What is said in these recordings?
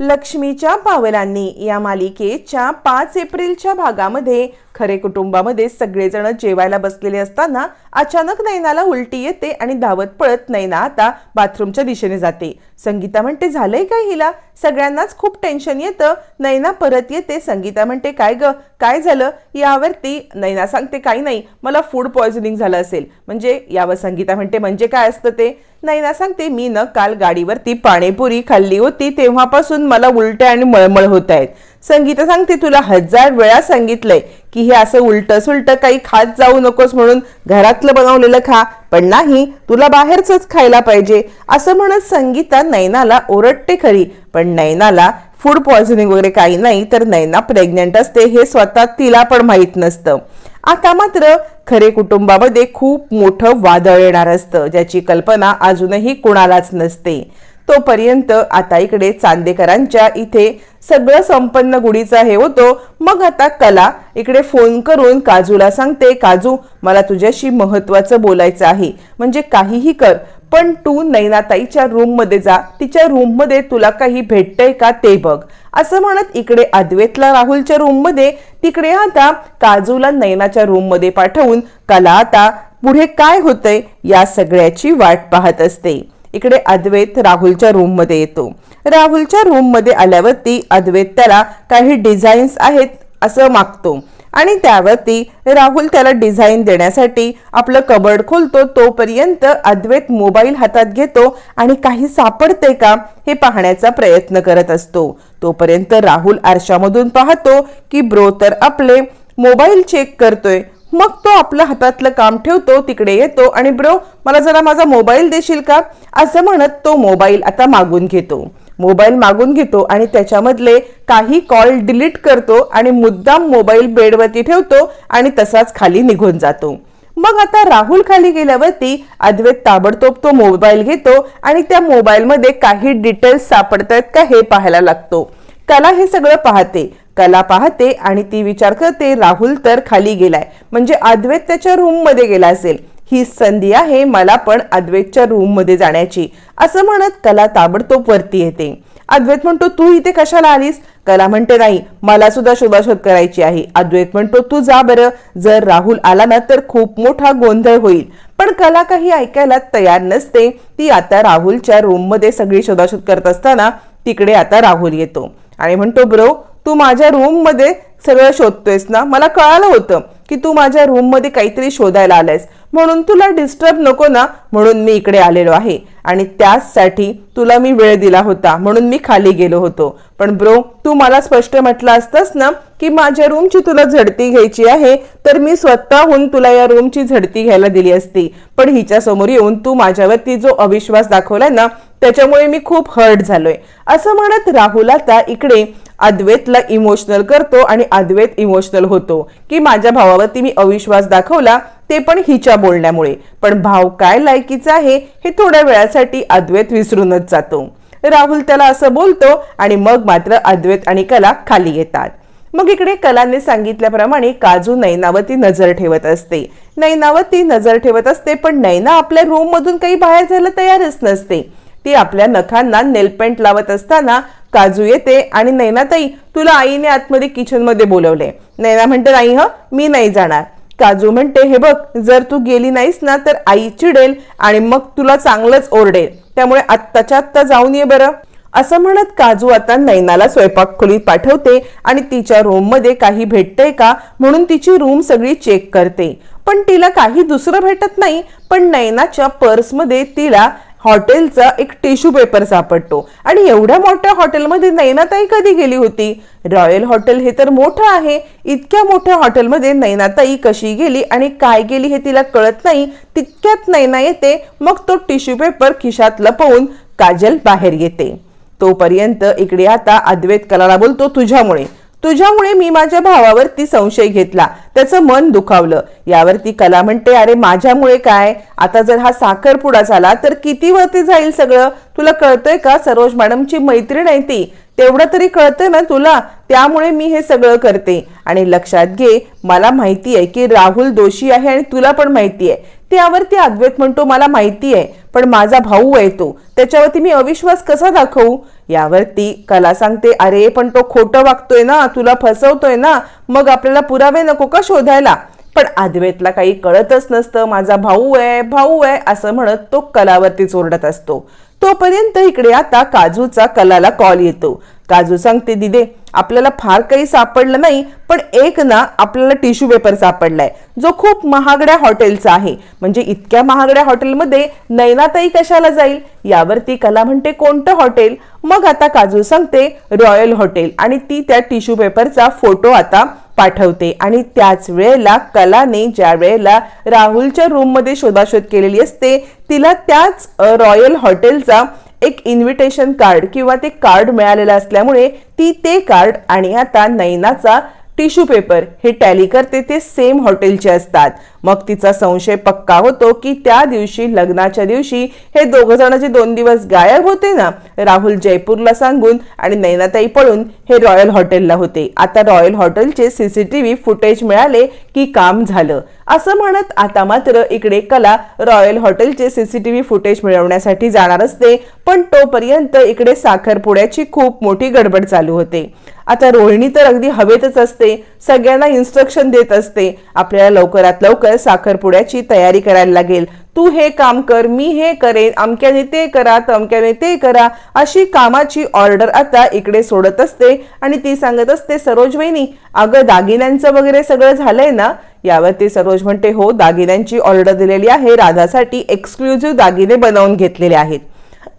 लक्ष्मीच्या पावलांनी या मालिकेच्या पाच एप्रिलच्या भागामध्ये खरे कुटुंबामध्ये सगळेजण जेवायला बसलेले असताना अचानक नैनाला उलटी येते आणि धावत पळत नैना आता बाथरूमच्या दिशेने जाते. संगीता म्हणते झालंय काय हिला? सगळ्यांनाच खूप टेन्शन येतं. नैना परत येते. संगीता म्हणते काय ग? काय झालं? यावरती नैना सांगते काही नाही. मला फूड पॉयझनिंग झालं असेल. म्हणजे यावर संगीता म्हणते म्हणजे काय असतं ते नैना सांगते मी न काल गाडीवरती पाणीपुरी खाल्ली होती. तेव्हापासून मला उलट्या आणि मळमळ होत आहेत. संगीता सांगते तुला हजार वेळा सांगितलंय की हे असं उलट सुलट काही खात जाऊ नकोस म्हणून घरातलं बनवलेलं खा. पण नाही तुला बाहेरच खायला पाहिजे. असं म्हणत संगीता नैनाला ओरडते खरी. पण नैनाला फूड पॉयझनिंग वगैरे काही नाही तर नैना प्रेग्नेंट असते हे स्वतः तिला पण माहीत नसतं. आता मात्र खरे कुटुंबामध्ये खूप मोठं वादळ येणार असतं ज्याची कल्पना अजूनही कुणालाच नसते. तोपर्यंत आता इकडे चांदेकरांच्या इथे सगळं संपन्न गुढीचा हे होतो. मग आता कला इकडे फोन करून काजूला सांगते काजू मला तुझ्याशी महत्वाचं बोलायचं आहे. म्हणजे काहीही कर पण तू नैनाताईच्या रूममध्ये जा. तिच्या रूममध्ये तुला काही भेटतंय का ते बघ. असं म्हणत इकडे अद्वैतला राहुलच्या रूममध्ये तिकडे आता काजूला नैनाच्या रूममध्ये पाठवून कला आता पुढे काय होतंय या सगळ्याची वाट पाहत असते. इकडे अद्वैत राहुलच्या रूममध्ये येतो. राहुलच्या रूममध्ये आल्यावरती अद्वैत त्याला काही डिझाईन्स आहेत असं मागतो. आणि त्यावरती राहुल त्याला डिझाईन देण्यासाठी आपलं कबर्ड खोलतो तोपर्यंत अद्वैत मोबाईल हातात घेतो आणि काही सापडते का हे पाहण्याचा प्रयत्न करत असतो. तोपर्यंत राहुल आरशामधून पाहतो की ब्रो तर आपले मोबाईल चेक करतोय. मग तो आपलं हातातलं काम ठेवतो तिकडे येतो आणि ब्रो मला जरा माझा मोबाईल देशील का? असं म्हणत तो मोबाईल आता मागून घेतो. मोबाईल मागून घेतो आणि त्याच्यामधले काही कॉल डिलीट करतो आणि मुद्दाम मोबाईल बेडवरती ठेवतो आणि तसाच खाली निघून जातो. मग आता राहुल खाली गेल्यावरती अद्वैत ताबडतोब तो मोबाईल घेतो आणि त्या मोबाईलमध्ये काही डिटेल्स सापडतायत का हे पाहायला लागतो. त्याला हे सगळं पाहते. कला पाहते आणि ती विचार करते राहुल तर खाली गेलाय. म्हणजे अद्वैत त्याच्या रूममध्ये गेला असेल. ही संधी आहे मला पण अद्वैतच्या रूममध्ये जाण्याची. असं म्हणत कला ताबडतोब वरती येते. अद्वैत म्हणतो तू इथे कशाला आलीस? कला म्हणते नाही मला सुद्धा शोधाशोध करायची आहे. अद्वैत म्हणतो तू जा बरं. जर राहुल आला ना तर खूप मोठा गोंधळ होईल. पण कला काही ऐकायला तयार नसते. ती आता राहुलच्या रूममध्ये सगळी शोधाशोध करत असताना तिकडे आता राहुल येतो. आणि म्हणतो ब्रो तू माझ्या रूममध्ये सगळं शोधतोयस ना? मला कळालं होतं की तू माझ्या रूममध्ये काहीतरी शोधायला आलायस. म्हणून तुला डिस्टर्ब नको ना? म्हणून मी इकडे आलेलो आहे. आणि त्याचसाठी तुला मी वेळ दिला होता. म्हणून मी खाली गेलो होतो. पण ब्रो तू मला स्पष्ट म्हटलं असतंस ना की माझ्या रूमची तुला झडती घ्यायची आहे तर मी स्वतःहून तुला या रूमची झडती घ्यायला दिली असती. पण हिच्यासमोर येऊन तू माझ्यावरती जो अविश्वास दाखवलाय ना त्याच्यामुळे मी खूप हर्ट झालोय. असं म्हणत राहुल आता इकडे अद्वैतला इमोशनल करतो आणि अद्वैत इमोशनल होतो. की माझ्या भावावरती मी अविश्वास दाखवला ते पण हिच्या बोलण्यामुळे. पण भाव काय लायकीचा आहे हे थोड्या वेळासाठी अद्वैत विसरूनच जातो. राहुल त्याला असं बोलतो आणि मग मात्र अद्वैत आणि कला खाली येतात. मग इकडे कलाने सांगितल्याप्रमाणे काजू नैनावती नजर ठेवत असते. नैनावती नजर ठेवत असते पण नैना आपल्या रूम मधून काही बाहेर जायला तयारच नसते. ती आपल्या नखांना नेलपेंट लावत असताना काजू येते आणि नैनाताई तुला आईने आतमध्ये किचनमध्ये बोलवले. नैना म्हणते नाही ह मी नाही जाणार. काजू म्हणते हे बघ जर तू गेली नाहीस ना तर आई चिडेल आणि मग तुला चांगलंच ओरडेल. त्यामुळे आत्ताच्या आत्ता जाऊन ये बरं. असं म्हणत काजू आता नैनाला स्वयंपाक खोलीत पाठवते आणि तिच्या रूममध्ये काही भेटतंय का म्हणून तिची रूम सगळी चेक करते. पण तिला काही दुसरं भेटत नाही पण नैनाच्या पर्समध्ये तिला हॉटेलचा एक टिश्यू पेपर सापडतो. आणि एवढ्या मोठ्या हॉटेलमध्ये नैनाताई कधी गेली होती? रॉयल हॉटेल हे तर मोठं आहे. इतक्या मोठ्या हॉटेलमध्ये नैनाताई कशी गेली आणि काय गेली हे तिला कळत नाही. तितक्यात नैना येते मग तो टिश्यू पेपर खिशात लपवून काजल बाहेर येते. तोपर्यंत इकडे आता अद्वैत कलाला बोलतो तुझ्यामुळे. तुझ्यामुळे मी माझ्या भावावरती संशय घेतला. त्याचं मन दुखावलं. यावरती कला म्हणते अरे माझ्यामुळे काय? आता जर हा साखरपुडा झाला तर किती वरती जाईल सगळं? तुला कळतंय का? सरोज मॅडमची मैत्रीण आहे ती. तेवढं तरी कळतंय ना तुला? त्यामुळे मी हे सगळं करते. आणि लक्षात घे मला माहिती आहे की राहुल दोषी आहे आणि तुला पण माहिती आहे. त्यावरती अद्वैत म्हणतो मला माहिती आहे पण माझा भाऊ आहे तो. त्याच्यावरती मी अविश्वास कसा दाखवू? यावरती कला सांगते अरे पण तो खोटं वागतोय ना तुला फसवतोय ना मग आपल्याला पुरावे नको का शोधायला? पण अद्वैतला काही कळतच नसतं माझा भाऊ आहे भाऊ आहे असं म्हणत तो कलावरतीच ओरडत असतो. तोपर्यंत इकडे आता काजूचा कलाला कॉल येतो. काजू सांगते दिदे आपल्याला फार काही सापडलं नाही पण एक ना आपल्याला टिश्यू पेपर सापडलाय. जो खूप महागड्या हॉटेलचा आहे. म्हणजे इतक्या महागड्या हॉटेलमध्ये नैनाताई कशाला जाईल? यावरती कला म्हणते कोणतं हॉटेल? मग आता काजू सांगते रॉयल हॉटेल. आणि ती त्या टिश्यू पेपरचा फोटो आता पाठवते. आणि त्याच वेळेला कलाने ज्या वेळेला राहुलच्या रूममध्ये शोधाशोध केलेली असते तिला त्याच रॉयल हॉटेलचा एक इन्व्हिटेशन कार्ड किंवा ते कार्ड मिळालेलं असल्यामुळे ती ते कार्ड आणि आता नैनाचा टिश्यू पेपर हे टॅली करते ते सेम हॉटेलचे असतात. मग तिचा संशय पक्का होतो की त्या दिवशी लग्नाच्या दिवशी हे दोघं जण जे दोन दिवस गायब होते ना? राहुल जयपूरला सांगून आणि नैनाताई पळून हे रॉयल हॉटेलला होते. आता रॉयल हॉटेलचे सीसीटीव्ही फुटेज मिळाले की काम झालं. असं म्हणत आता मात्र इकडे कला रॉयल हॉटेलचे सीसीटीव्ही फुटेज मिळवण्यासाठी जाणार असते पण तोपर्यंत इकडे साखरपुड्याची खूप मोठी गडबड चालू होते. आता रोहिणी तर अगदी हवेतच असते सगळ्यांना इन्स्ट्रक्शन देत असते. आपल्याला लवकरात लवकर साखरपुड्याची तयारी करायला लागेल. तू हे काम कर मी हे करेन अमक्याने ते करा तमक्याने ते करा अशी कामाची ऑर्डर आता इकडे सोडत असते आणि ती सांगत असते सरोज वहिनी अगं दागिन्यांचं वगैरे सगळं झालंय ना? यावरती सरोज म्हणते हो दागिन्यांची ऑर्डर दिलेली आहे राधासाठी एक्सक्लुझिव्ह दागिने बनवून घेतलेले आहेत.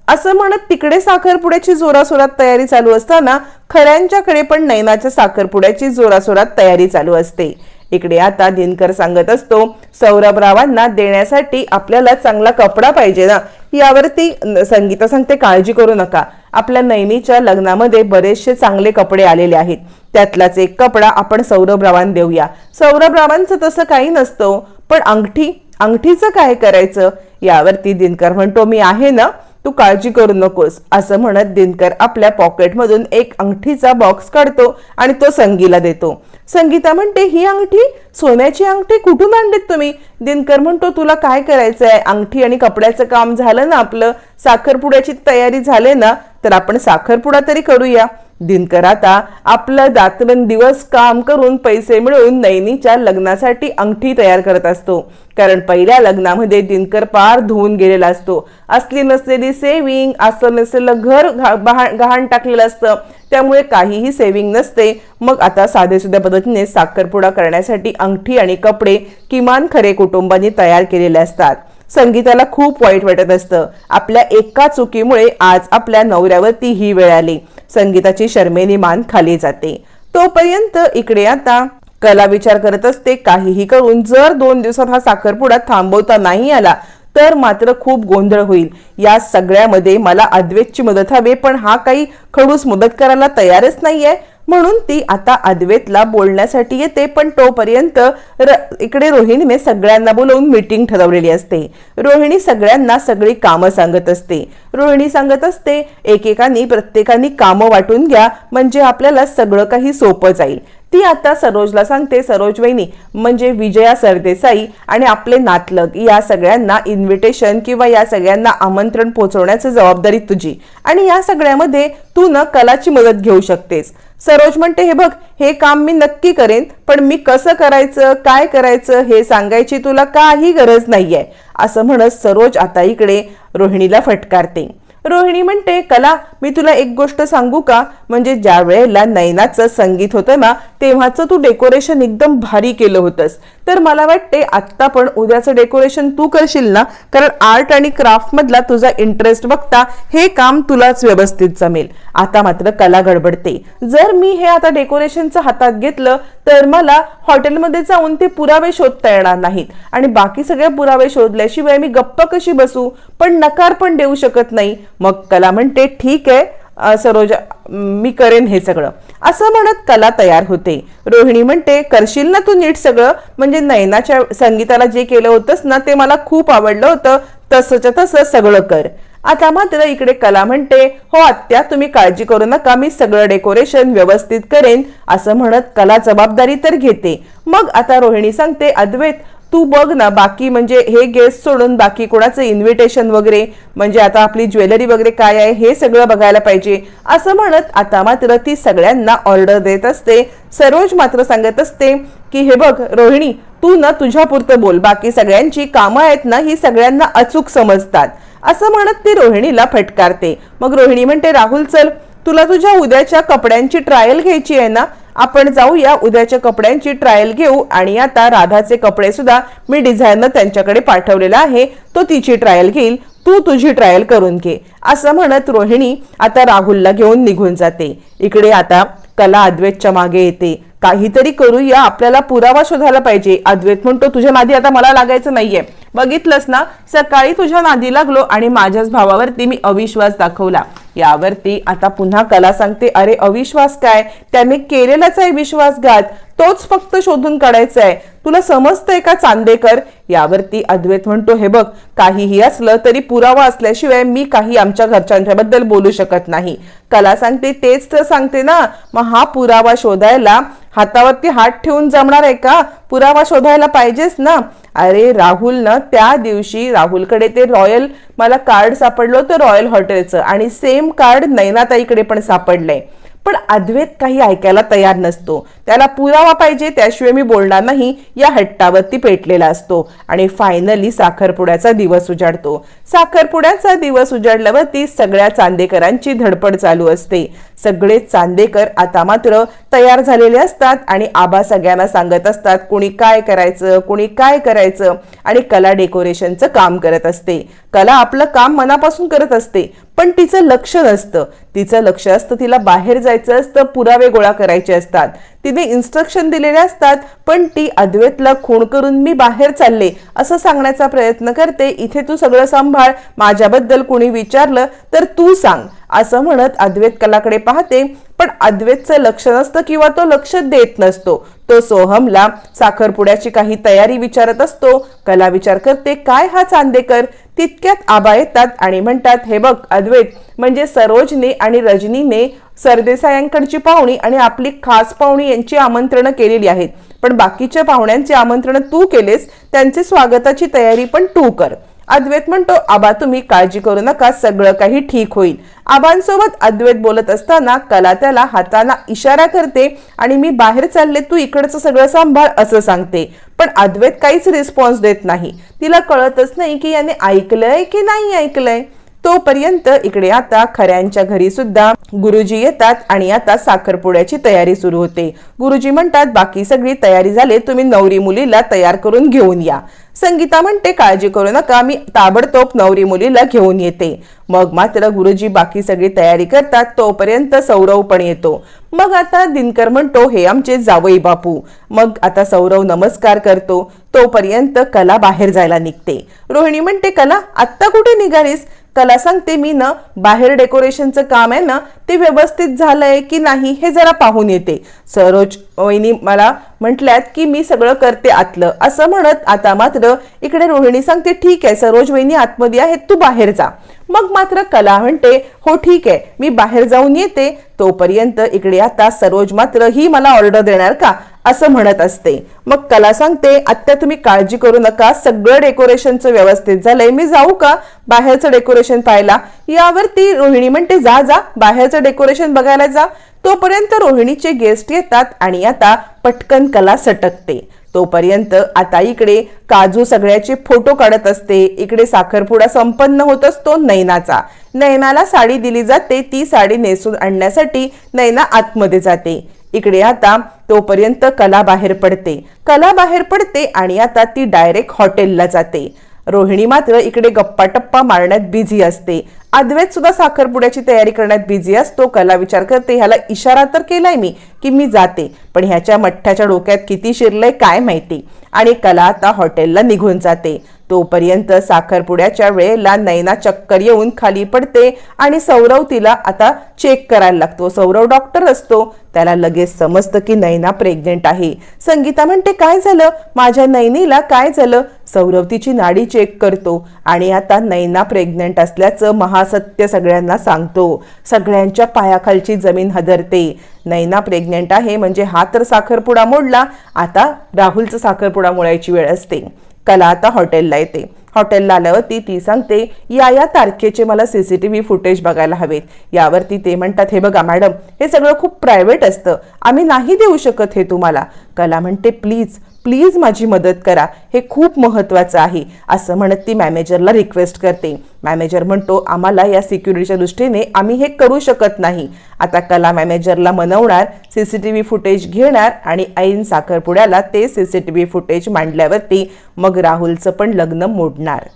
असं म्हणत तिकडे साखरपुड्याची जोरासोरात तयारी चालू असताना खऱ्यांच्याकडे पण नैनाच्या साखरपुड्याची जोरासोरात तयारी चालू असते. इकडे आता दिनकर सांगत असतो सौरभरावांना देण्यासाठी आपल्याला चांगला कपडा पाहिजे ना यावरती संगीता सांगते काळजी करू नका. आपल्या नैनीच्या लग्नामध्ये बरेचसे चांगले कपडे आलेले आहेत. त्यातलाच एक कपडा आपण सौरभरावांना देऊया. सौरभरावांचं तसं काही नसतं पण अंगठी अंगठीचं काय करायचं? यावरती दिनकर म्हणतो मी आहे ना तू काळजी करू नकोस असं म्हणत दिनकर आपल्या पॉकेटमधून एक अंगठीचा बॉक्स काढतो आणि तो संगीला देतो. संगीता म्हणते ही अंगठी? सोन्याची अंगठी? कुठून आणलीत तुम्ही? दिनकर म्हणतो तुला काय करायचं आहे अंगठी आणि कपड्याचं काम झालं ना आपलं? साखरपुड्याची तयारी झाले ना? तर आपण साखरपुडा तरी करूया. दिनकर आता आपलं दातरण दिवस काम करून पैसे मिळवून नैनीच्या लग्नासाठी अंगठी तयार करत असतो. कारण पहिल्या लग्नामध्ये दिनकर पार धुवून गेलेला असतो. असली नसलेली सेविंग असं नसलेलं घर घा- गहाण टाकलेलं असतं. त्यामुळे काहीही सेव्हिंग नसते. मग आता साधेसुद्धा पद्धतीने साखरपुडा करण्यासाठी अंगठी आणि कपडे किमान खरे कुटुंबांनी तयार केलेले असतात. संगीताला खूप वाईट वाटत असतं. आपल्या एका चुकीमुळे आज आपल्या नवऱ्यावरती ही वेळ आली. संगीताची शर्मेनी मान खाली जाते. तोपर्यंत इकडे आता कला विचार करत असते. काहीही करून जर दोन दिवसात हा साखरपुडा थांबवता नाही आला तर मात्र खूप गोंधळ होईल. या सगळ्यामध्ये मला अद्वैतची मदत हवी पण हा काही खडूस मदत करायला तयारच नाहीये. म्हणून ती आता अद्वेतला बोलण्यासाठी येते पण तोपर्यंत र- इकडे रोहिणीने सगळ्यांना बोलवून मीटिंग ठरवलेली असते. रोहिणी सगळ्यांना सगळी कामं सांगत असते. रोहिणी सांगत असते एकेकानी प्रत्येकानी कामं वाटून घ्या म्हणजे आपल्याला सगळं काही सोपं जाईल. ती आता सरोजला सांगते सरोज वहिनी म्हणजे विजया सरदेसाई आणि आपले नातलग या सगळ्यांना इन्व्हिटेशन किंवा या सगळ्यांना आमंत्रण पोहोचवण्याची जबाबदारी तुझी. आणि या सगळ्यामध्ये तू न कलाची मदत घेऊ शकतेस. सरोज म्हणते हे बघ हे काम मी नक्की करेन पण मी कसं करायचं काय करायचं हे सांगायची तुला काही गरज नाहीये. असं म्हणत सरोज आता इकडे रोहिणीला फटकारते. रोहिणी म्हणते कला मी तुला एक गोष्ट सांगू का? म्हणजे ज्या वेळेला नैनाचं संगीत होतं ना तेव्हाचं तू डेकोरेशन एकदम भारी केलं होतंस. तर मला वाटते आत्ता पण उद्याचं डेकोरेशन तू करशील ना कारण आर्ट आणि क्राफ्टमधला तुझा इंटरेस्ट बघता हे काम तुलाच व्यवस्थित जमेल. आता मात्र कला गडबडते. जर मी हे आता डेकोरेशनचं हातात घेतलं तर मला हॉटेलमध्ये जाऊन ते पुरावे शोधता येणार नाहीत. आणि बाकी सगळे पुरावे शोधल्याशिवाय मी गप्प कशी बसू? पण नकार पण देऊ शकत नाही. मग कला म्हणते ठीक आहे सरोज मी करेन हे सगळं. असं म्हणत कला तयार होते. रोहिणी म्हणते करशील ना तू नीट सगळं? म्हणजे नयनाच्या संगीताला जे केलं होतंस ना ते मला खूप आवडलं होतं. तसंच्या तसं सगळं कर. आता मात्र इकडे कला म्हणते हो आत्या तुम्ही काळजी करू नका मी सगळं डेकोरेशन व्यवस्थित करेन. असं म्हणत कला जबाबदारी तर घेते. मग आता रोहिणी सांगते अद्वैत तू बघ ना बाकी म्हणजे हे गेस्ट सोडून बाकी कोणाचं इन्व्हिटेशन वगैरे म्हणजे आता आपली ज्वेलरी वगैरे काय आहे हे सगळं बघायला पाहिजे. असं म्हणत आता मात्र ती सगळ्यांना ऑर्डर देत असते. सरोज मात्र सांगत असते की हे बघ रोहिणी तू ना तुझ्यापुरतं बोल. बाकी सगळ्यांची कामं आहेत ना ही सगळ्यांना अचूक समजतात. असं म्हणत ती रोहिणीला फटकारते. मग रोहिणी म्हणते राहुल चल. तुला तुझ्या उद्याच्या कपड्यांची ट्रायल घ्यायची आहे ना? आपण जाऊया उद्याच्या कपड्यांची ट्रायल घेऊ आणि आता राधाचे कपडे सुद्धा मी डिझायनर त्यांच्याकडे पाठवलेला आहे. तो तिची ट्रायल घेईल तू तुझी ट्रायल करून घे. असं म्हणत रोहिणी आता राहुलला घेऊन निघून जाते. इकडे आता कला अद्वैतच्या मागे येते. काहीतरी करूया आपल्याला पुरावा शोधायला पाहिजे. अद्वैत म्हणतो तुझ्या नादी आता मला लागायचं नाहीये. बघितलंस ना सकाळी तुझ्या नादी लागलो आणि माझ्याच भावावरती मी अविश्वास दाखवला. यावरती आता पुन्हा कला सांगते अरे अविश्वास काय? त्याने केलेलाच आहे विश्वासघात तोच फक्त शोधून काढायचा आहे तुला समजतंय का चांदेकर? यावरती अद्वैत म्हणतो हे बघ काहीही असलं तरी पुरावा असल्याशिवाय मी काही आमच्या घरच्यांच्याबद्दल बोलू शकत नाही. कला सांगते तेच तर सांगते ना. मग हा पुरावा शोधायला हातावरती हात ठेवून जमणार आहे का? पुरावा शोधायला पाहिजेच ना? अरे राहुल ना त्या दिवशी राहुलकडे ते रॉयल मला कार्ड सापडलं होतं रॉयल हॉटेलचं आणि सेम कार्ड नैनाताईकडे पण सापडलंय पण अद्वैत काही ऐकायला तयार नसतो. त्याला पुरावा पाहिजे त्याशिवाय मी बोलणार नाही. या हट्टावरती पेटलेला असतो आणि फायनली साखरपुड्याचा दिवस उजाडतो. साखरपुड्याचा दिवस उजाडल्यावरती सगळ्या चांदेकरांची धडपड चालू असते. सगळे चांदेकर आता मात्र तयार झालेले असतात आणि आबा सगळ्यांना सांगत असतात कुणी काय करायचं कुणी काय करायचं? आणि कला डेकोरेशनचं काम करत असते. कला आपलं काम मनापासून करत असते पण तिचं लक्ष नसतं. तिचं लक्ष असतं तिला बाहेर जायचं असतं पुरावे गोळा करायचे असतात. तिने इन्स्ट्रक्शन दिलेले असतात पण ती अद्वैतला खूण करून मी बाहेर चालले असं सांगण्याचा प्रयत्न करते. इथे तू सगळं सांभाळ माझ्याबद्दल कोणी विचारलं तर तू सांग असं म्हणत अद्वैत कलाकडे पाहते. पण अद्वैतचं लक्ष नसतं किंवा तो लक्ष देत नसतो. तो सोहमला साखरपुड्याची काही तयारी विचारत असतो. कला विचार करते काय हा चांदेकर? तितक्यात आबा येतात आणि म्हणतात हे बघ अद्वैत म्हणजे सरोजने आणि रजनीने सरदेसायांकडची पाहुणी आणि आपली खास पाहुणी यांची आमंत्रणं केलेली आहेत. पण बाकीच्या पाहुण्यांची आमंत्रणं तू केलेस त्यांचे स्वागताची तयारी पण तू कर. अद्वैत म्हणतो आबा तुम्ही काळजी करू नका सगळं काही ठीक होईल. आबांसोबत अद्वैत बोलत असताना कला त्याला हाताला इशारा करते आणि मी बाहेर चालले तू इकडचं सगळं सांभाळ असं सांगते. पण अद्वैत काहीच रिस्पॉन्स देत नाही. तिला कळतच नाही की याने ऐकलंय की नाही ऐकलंय. तोपर्यंत इकडे आता खऱ्यांच्या घरी सुद्धा गुरुजी येतात आणि आता साखरपुड्याची तयारी सुरू होते. गुरुजी म्हणतात बाकी सगळी तयारी झाली तुम्ही नवरी मुलीला तयार करून घेऊन या. संगीता म्हणते काळजी करू नका मी ताबडतोब नवरी मुलीला घेऊन येते. मग मात्र गुरुजी बाकी सगळी तयारी करतात तोपर्यंत सौरव पण येतो. मग आता दिनकर म्हणतो हे आमचे जावई बापू. मग आता सौरव नमस्कार करतो. तोपर्यंत कला बाहेर जायला निघते. रोहिणी म्हणते कला आत्ता कुठे निघालीस? त्याला सांगते मी ना बाहेर डेकोरेशनचं काम आहे ना ते व्यवस्थित झालंय की नाही हे जरा पाहून येते. सरोज वहिनी मला म्हटल्यात की मी सगळं करते आतलं. असं म्हणत आता मात्र इकडे रोहिणी सांगते ठीक आहे सरोज वहिनी आतमध्ये आहेत तू बाहेर जा. मग मात्र कला म्हणते हो ठीक आहे मी बाहेर जाऊन येते तोपर्यंत इकडे आता सरोज मात्र ही मला ऑर्डर देणार का? असं म्हणत असते. मग कला सांगते आत्या तुम्ही काळजी करू नका सगळं डेकोरेशनचं व्यवस्थित झालंय मी जाऊ का बाहेरचं डेकोरेशन पाहायला? यावरती रोहिणी म्हणते जा जा बाहेरचं डेकोरेशन बघायला जा. तोपर्यंत रोहिणीचे गेस्ट येतात आणि आता पटकन कला सटकते. तोपर्यंत आता इकडे काजू सगळ्याचे फोटो काढत असते. इकडे साखरपुडा संपन्न होत असतो नैनाचा नैनाला साडी दिली जाते. ती साडी नेसून आणण्यासाठी नैना आतमध्ये जाते. इकडे आता तोपर्यंत कला बाहेर पडते. कला बाहेर पडते आणि आता ती डायरेक्ट हॉटेलला जाते. रोहिणी मात्र इकडे गप्पा टप्पा मारण्यात बिझी असते. अद्वैत सुद्धा साखरपुड्याची तयारी करण्यात बिझी असतो. कला विचार करते. ह्याला इशारा तर केलाय मी की मी जाते. पण ह्याच्या मठ्ठ्याच्या डोक्यात किती शिरलंय काय माहिती? आणि कला आता हॉटेलला निघून जाते. तोपर्यंत साखरपुड्याच्या वेळेला नैना चक्कर येऊन खाली पडते आणि सौरव तिला आता चेक करायला लागतो. सौरव डॉक्टर असतो. त्याला लगेच समजतं की नैना प्रेग्नेंट आहे. संगीता म्हणते काय झालं? माझ्या नैनीला काय झालं? सौरव तिची नाडी चेक करतो आणि आता नैना प्रेग्नंट असल्याचं महासत्य सगळ्यांना सांगतो. सगळ्यांच्या पायाखालची जमीन हदरते. नैना प्रेग्नंट आहे म्हणजे हा तर साखरपुडा मोडला आता राहुलचं साखरपुडा मोडायची वेळ असते. कला आता हॉटेलला येते. हॉटेलला आल्यावरती ती सांगते या या तारखेचे मला C C T V footage बघायला हवेत. यावरती ते म्हणतात हे बघा मॅडम हे सगळं खूप प्रायव्हेट असतं. आम्ही नाही देऊ शकत हे तुम्हाला. कला म्हणते प्लीज प्लीज माझी मदत करा. हे खूप महत्त्वाचं आहे असं म्हणत ती मॅनेजरला रिक्वेस्ट करते. मॅनेजर म्हणतो आम्हाला या सिक्युरिटीच्या दृष्टीने आम्ही हे करू शकत नाही. आता कला मॅनेजरला मनवणार C C T V footage घेणार आणि ऐन साखरपुड्याला ते C C T V footage मांडल्यावरती मग राहुलचं पण लग्न मोडणार.